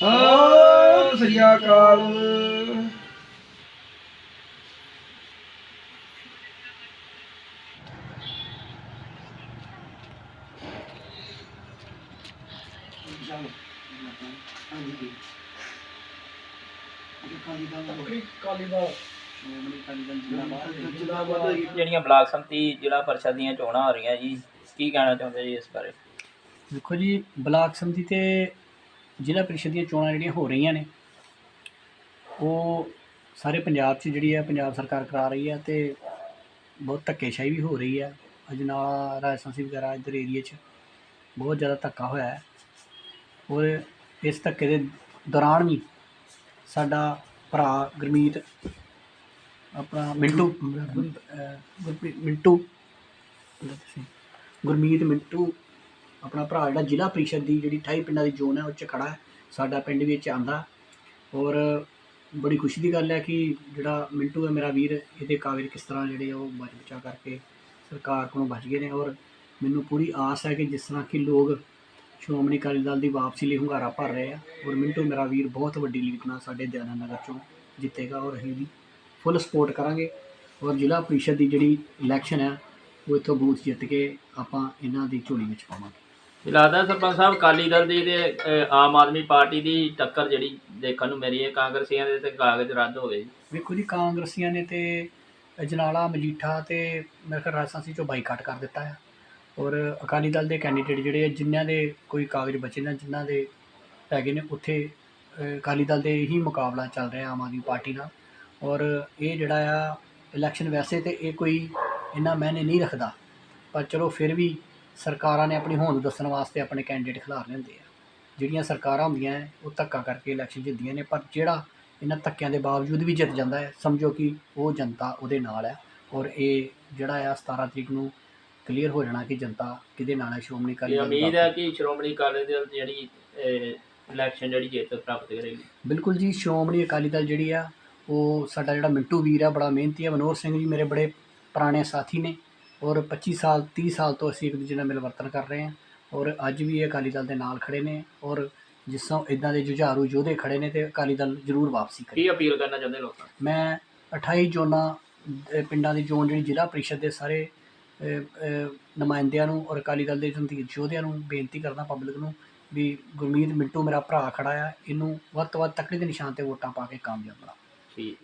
ਸਤਿ ਸ੍ਰੀ ਅਕਾਲ। ਜਿਹੜੀਆਂ ਬਲਾਕ ਸੰਮਤੀ ਜ਼ਿਲ੍ਹਾ ਪਰਿਸ਼ਦ ਦੀਆਂ ਚੋਣਾਂ ਹੋ ਰਹੀਆਂ ਜੀ ਕੀ ਕਹਿਣਾ ਚਾਹੁੰਦੇ ਜੀ ਇਸ ਬਾਰੇ? ਦੇਖੋ ਜੀ ਬਲਾਕ ਸੰਮਤੀ ਤੇ ਜ਼ਿਲ੍ਹਾ ਪ੍ਰੀਸ਼ਦ ਦੀਆਂ ਚੋਣਾਂ ਜਿਹੜੀਆਂ ਹੋ ਰਹੀਆਂ ਨੇ, ਉਹ ਸਾਰੇ ਪੰਜਾਬ 'ਚ ਜਿਹੜੀ ਹੈ ਪੰਜਾਬ ਸਰਕਾਰ ਕਰਾ ਰਹੀ ਹੈ ਤੇ ਬਹੁਤ ਧੱਕੇਸ਼ਾਹੀ ਵੀ ਹੋ ਰਹੀ ਹੈ। ਅਜਨਾਲਾ ਰਾਜਸਥਾਨੀ ਵਗੈਰਾ ਇੱਧਰ ਏਰੀਏ 'ਚ ਬਹੁਤ ਜ਼ਿਆਦਾ ਧੱਕਾ ਹੋਇਆ ਹੈ ਔਰ ਇਸ ਧੱਕੇ ਦੇ ਦੌਰਾਨ ਵੀ ਸਾਡਾ ਭਰਾ ਗੁਰਮੀਤ, ਆਪਣਾ ਮਿੰਟੂ, ਅਹ ਗੁਰਪ੍ਰੀਤ, ਮਿੰਟੂ, ਗੁਰਮੀਤ ਮਿੰਟੂ ਆਪਣਾ ਭਰਾ ਜਿਹੜਾ ਜ਼ਿਲ੍ਹਾ ਪ੍ਰੀਸ਼ਦ ਦੀ ਜਿਹੜੀ 28 ਪਿੰਡਾਂ ਦੀ ਜ਼ੋਨ ਹੈ, ਉਹ 'ਚ ਖੜਾ ਹੈ। ਸਾਡਾ ਪਿੰਡ ਵਿੱਚ ਆਂਦਾ ਔਰ ਬੜੀ ਖੁਸ਼ੀ ਦੀ ਗੱਲ ਹੈ ਕਿ ਜਿਹੜਾ ਮਿੰਟੂ ਹੈ ਮੇਰਾ ਵੀਰ, ਇਹਦੇ ਕਾਗਜ਼ ਕਿਸ ਤਰ੍ਹਾਂ ਜਿਹੜੇ ਉਹ ਬਚ ਬਚਾ ਕਰਕੇ ਸਰਕਾਰ ਕੋਲੋਂ ਬਚ ਗਏ ਨੇ। ਔਰ ਮੈਨੂੰ ਪੂਰੀ ਆਸ ਹੈ ਕਿ ਜਿਸ ਤਰ੍ਹਾਂ ਕਿ ਲੋਕ ਸ਼੍ਰੋਮਣੀ ਅਕਾਲੀ ਦਲ ਦੀ ਵਾਪਸੀ ਲਈ ਹੁੰਗਾਰਾ ਭਰ ਰਹੇ ਆ, ਔਰ ਮਿੰਟੂ ਮੇਰਾ ਵੀਰ ਬਹੁਤ ਵੱਡੀ ਲੀਡ ਨਾਲ ਸਾਡੇ ਦਿਆਨਾ ਨਗਰ ਚੋਂ ਜਿੱਤੇਗਾ, ਔਰ ਅਸੀਂ ਵੀ ਫੁੱਲ ਸਪੋਰਟ ਕਰਾਂਗੇ। ਔਰ ਜ਼ਿਲ੍ਹਾ ਪ੍ਰੀਸ਼ਦ ਦੀ ਜਿਹੜੀ ਇਲੈਕਸ਼ਨ ਹੈ, ਉਹ ਇੱਥੋਂ ਬੂਥ ਜਿੱਤ ਕੇ ਆਪਾਂ ਇਹਨਾਂ ਦੀ ਝੋਲੀ ਵਿੱਚ ਪਾਵਾਂਗੇ। ਲੱਗਦਾ ਸਰਪੰਚ ਸਾਹਿਬ ਅਕਾਲੀ ਦਲ ਦੀ ਤੇ ਅਹ, ਆਮ ਆਦਮੀ ਪਾਰਟੀ ਦੀ ਟੱਕਰ ਜਿਹੜੀ ਦੇਖਣ ਨੂੰ ਮੇਰੀ ਹੈ ਕਾਂਗਰਸੀਆਂ ਦੇ ਤੇ ਕਾਗਜ਼ ਰੱਦ ਹੋ ਗਏ ਜੀ। ਵੇਖੋ ਜੀ ਕਾਂਗਰਸੀਆਂ ਨੇ ਤੇ ਅਜਨਾਲਾ ਮਜੀਠਾ ਤੇ ਮੇਰੇ ਖਿਆਲ ਰਾਜਸਥਾਨੀ ਚੋਂ ਬਾਈਕਾਟ ਕਰ ਦਿੱਤਾ ਹੈ ਔਰ ਅਕਾਲੀ ਦਲ ਦੇ ਕੈਂਡੀਡੇਟ ਜਿਹੜੇ ਆ ਜਿਨ੍ਹਾਂ ਦੇ ਕੋਈ ਕਾਗਜ਼ ਬਚੇ ਨੇ ਜਿਨ੍ਹਾਂ ਦੇ ਹੈਗੇ ਨੇ ਉੱਥੇ ਅ, ਅਕਾਲੀ ਦਲ ਦੇ ਹੀ ਮੁਕਾਬਲਾ ਚੱਲ ਰਿਹਾ ਆਮ ਆਦਮੀ ਪਾਰਟੀ ਨਾਲ। ਔਰ ਇਹ ਜਿਹੜਾ ਆ ਇਲੈਕਸ਼ਨ ਵੈਸੇ ਤੇ ਇਹ ਕੋਈ ਇੰਨਾ ਮਾਇਨੇ ਨਹੀਂ ਰੱਖਦਾ। ਪਰ ਚਲੋ ਫਿਰ ਵੀ ਸਰਕਾਰਾਂ ਨੇ ਆਪਣੀ ਹੋਂਦ ਦੱਸਣ ਵਾਸਤੇ ਆਪਣੇ ਕੈਂਡੀਡੇਟ ਖਿਲਾਰ ਲੈਂਦੇ ਆ। ਜਿਹੜੀਆਂ ਸਰਕਾਰਾਂ ਹੁੰਦੀਆਂ ਉਹ ਧੱਕਾ ਕਰਕੇ ਇਲੈਕਸ਼ਨ ਜਿੱਤਦੀਆਂ ਨੇ ਪਰ ਜਿਹੜਾ ਇਹਨਾਂ ਧੱਕਿਆਂ ਦੇ ਬਾਵਜੂਦ ਵੀ ਜਿੱਤ ਜਾਂਦਾ ਹੈ ਸਮਝੋ ਕਿ ਉਹ ਜਨਤਾ ਉਹਦੇ ਨਾਲ ਹੈ ਔਰ ਇਹ ਜਿਹੜਾ ਆ 17 ਤਰੀਕ ਨੂੰ ਕਲੀਅਰ ਹੋ ਜਾਣਾ ਕਿ ਜਨਤਾ ਕਿਹਦੇ ਨਾਲ ਹੈ ਸ਼੍ਰੋਮਣੀ ਅਕਾਲੀ ਇਹ ਦਲ ਉਮੀਦ। ਹੈ ਕਿ ਸ਼੍ਰੋਮਣੀ ਅਕਾਲੀ ਦਲ ਜਿਹੜੀ ਇਲੈਕਸ਼ਨ ਜਿਹੜੀ ਜਿੱਤ ਪ੍ਰਾਪਤ ਕਰੇਗੀ। ਬਿਲਕੁਲ ਜੀ ਸ਼੍ਰੋਮਣੀ ਅਕਾਲੀ ਦਲ ਜਿਹੜੀ ਆ ਉਹ ਸਾਡਾ ਜਿਹੜਾ ਮਿੰਟੂ ਵੀਰ ਆ ਬੜਾ ਮਿਹਨਤੀ ਹੈ ਮਨੋਹਰ ਸਿੰਘ ਜੀ ਮੇਰੇ ਬੜੇ ਪੁਰਾਣੇ ਸਾਥੀ ਨੇ। ਔਰ 25 ਸਾਲ 30 ਸਾਲ ਤੋਂ ਅਸੀਂ ਇੱਕ ਦੂਜੇ ਨਾਲ ਮਿਲਵਰਤਨ ਕਰ ਰਹੇ ਹਾਂ। ਔਰ ਅੱਜ ਵੀ ਇਹ ਅਕਾਲੀ ਦਲ ਦੇ ਨਾਲ ਖੜੇ ਨੇ ਔਰ ਜਿਸ ਤਰ੍ਹਾਂ ਇਦਾਂ ਦੇ ਜੁਝਾਰੂ ਯੋਧੇ ਖੜੇ ਨੇ ਤੇ ਅਕਾਲੀ ਦਲ ਜ਼ਰੂਰ ਵਾਪਸੀ ਕਰੇ। ਕੀ ਅਪੀਲ ਕਰਨਾ ਚਾਹੁੰਦੇ ਲੋਕਾਂ? ਮੈਂ 28 ਜ਼ੋਨਾਂ ਪਿੰਡਾਂ ਦੀ ਜ਼ੋਨ ਜਿਹੜੀ ਜ਼ਿਲ੍ਹਾ ਪ੍ਰੀਸ਼ਦ ਦੇ ਸਾਰੇ ਨੁਮਾਇੰਦਿਆਂ ਨੂੰ ਔਰ ਅਕਾਲੀ ਦਲ ਦੇ ਜੰਤੀਰ ਯੋਧਿਆਂ ਨੂੰ ਬੇਨਤੀ ਕਰਦਾ ਪਬਲਿਕ ਨੂੰ ਵੀ ਗੁਰਮੀਤ ਮਿੰਟੂ ਮੇਰਾ ਭਰਾ ਖੜਾ ਆ ਇਹਨੂੰ ਵੱਧ ਤੋਂ ਵੱਧ ਤਕੜੀ ਦੇ ਨਿਸ਼ਾਨ ਤੇ ਵੋਟਾਂ ਪਾ ਕੇ ਕਾਮਯਾਬ ਬਣਾ। ਠੀਕ।